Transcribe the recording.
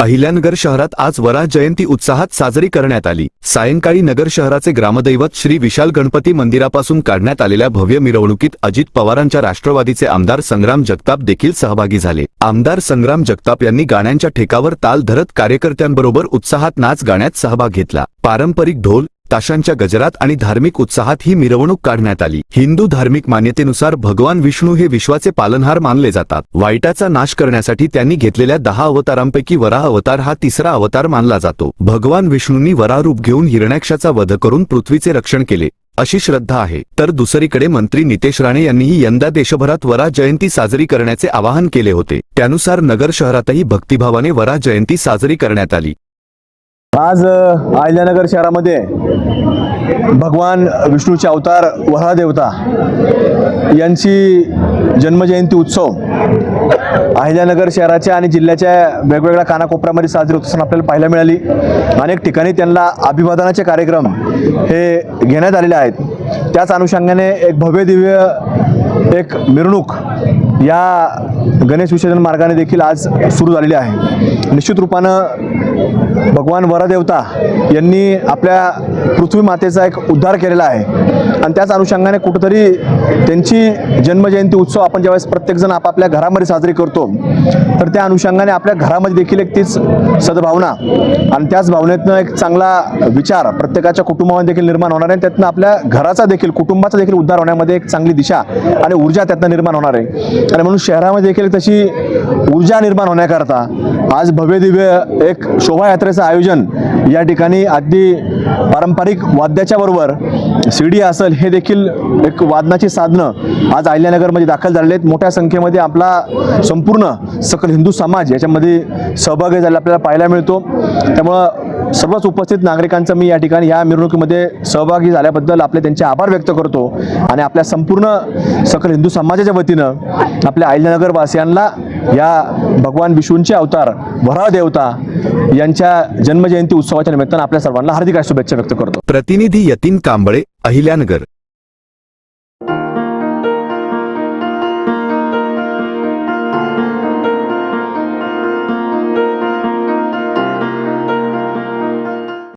अहिल्यानगर शहरात आज वराह जयंती उत्साहात साजरी करण्यात आली. सायंकाळी नगर शहराचे ग्रामदैवत श्री विशाल गणपती मंदिरापासून काढण्यात आलेल्या भव्य मिरवणुकीत अजित पवारांच्या राष्ट्रवादीचे आमदार संग्राम जगताप देखील सहभागी झाले. आमदार संग्राम जगताप यांनी गाण्यांच्या ठेकावर ताल धरत कार्यकर्त्यांबरोबर उत्साहात नाच गाण्यात सहभाग घेतला. पारंपरिक ढोल ताशांच्या गजरात आणि धार्मिक उत्साहात ही मिरवणूक काढण्यात आली. हिंदू धार्मिक मान्यतेनुसार भगवान विष्णू हे विश्वाचे पालनहार मानले जातात. वाईटाचा नाश करण्यासाठी त्यांनी घेतलेल्या दहा अवतारांपैकी वराह अवतार हा तिसरा अवतार मानला जातो. भगवान विष्णूंनी वरारूप घेऊन हिरण्याक्षाचा वध करून पृथ्वीचे रक्षण केले अशी श्रद्धा आहे. तर दुसरीकडे मंत्री नितेश राणे यांनीही यंदा देशभरात वरा जयंती साजरी करण्याचे आवाहन केले होते. त्यानुसार नगर शहरातही भक्तिभावाने वरा जयंती साजरी करण्यात आली. आज अहिल्यानगर शहरामध्ये भगवान विष्णूचे अवतार वरा देवता यांची जन्मजयंती उत्सव अहिल्यानगर शहराच्या आणि जिल्ह्याच्या वेगवेगळ्या कानाकोपऱ्यामध्ये साजरी होत असताना आपल्याला पाहायला मिळाली. अनेक ठिकाणी त्यांना अभिवादनाचे कार्यक्रम हे घेण्यात आलेले आहेत. त्याच अनुषंगाने एक भव्य दिव्य एक मिरवणूक या गणेश विसर्जन मार्गाने देखील आज सुरू झालेली आहे. निश्चित रूपानं भगवान वरदेवता यांनी आपल्या पृथ्वी मातेचा एक उद्धार केलेला आहे. आणि त्याच अनुषंगाने कुठंतरी त्यांची जन्मजयंती उत्सव आपण ज्यावेळेस प्रत्येकजण आपापल्या घरामध्ये साजरी करतो तर त्या अनुषंगाने आपल्या घरामध्ये देखील एक तीच सद्भावना आणि त्याच भावनेतनं एक चांगला विचार प्रत्येकाच्या कुटुंबामध्ये देखील निर्माण होणार आहे. त्यातनं आपल्या घराचा देखील कुटुंबाचा देखील उद्धार होण्यामध्ये एक चांगली दिशा आणि ऊर्जा त्यातनं निर्माण होणार आहे. आणि म्हणून शहरामध्ये देखील तशी ऊर्जा निर्माण होण्याकरता आज भव्य दिव्य एक शोभायात्रेचं आयोजन या ठिकाणी अगदी पारंपरिक वाद्याच्या बरोबर सीडी असेल हे देखील एक वादनाची साधनं आज अहिल्यानगरमध्ये दाखल झालेले आहेत. मोठ्या संख्येमध्ये आपला संपूर्ण सकल हिंदू समाज याच्यामध्ये सहभागी झालेला आपल्याला पाहायला मिळतो. त्यामुळं सर्वच उपस्थित नागरिकांचं मी या ठिकाणी या मिरवणुकीमध्ये सहभागी झाल्याबद्दल आपले त्यांचे आभार व्यक्त करतो. आणि आपल्या संपूर्ण सकल हिंदू समाजाच्या वतीनं आपल्या अहिल्यानगरवासियांना या भगवान विष्णूंचे अवतार वरा देवता यांच्या जन्मजयंती उत्सवाच्या निमित्तानं आपल्या सर्वांना हार्दिक शुभेच्छा व्यक्त करतो. प्रतिनिधी यतीन कांबळे अहिल्यानगर.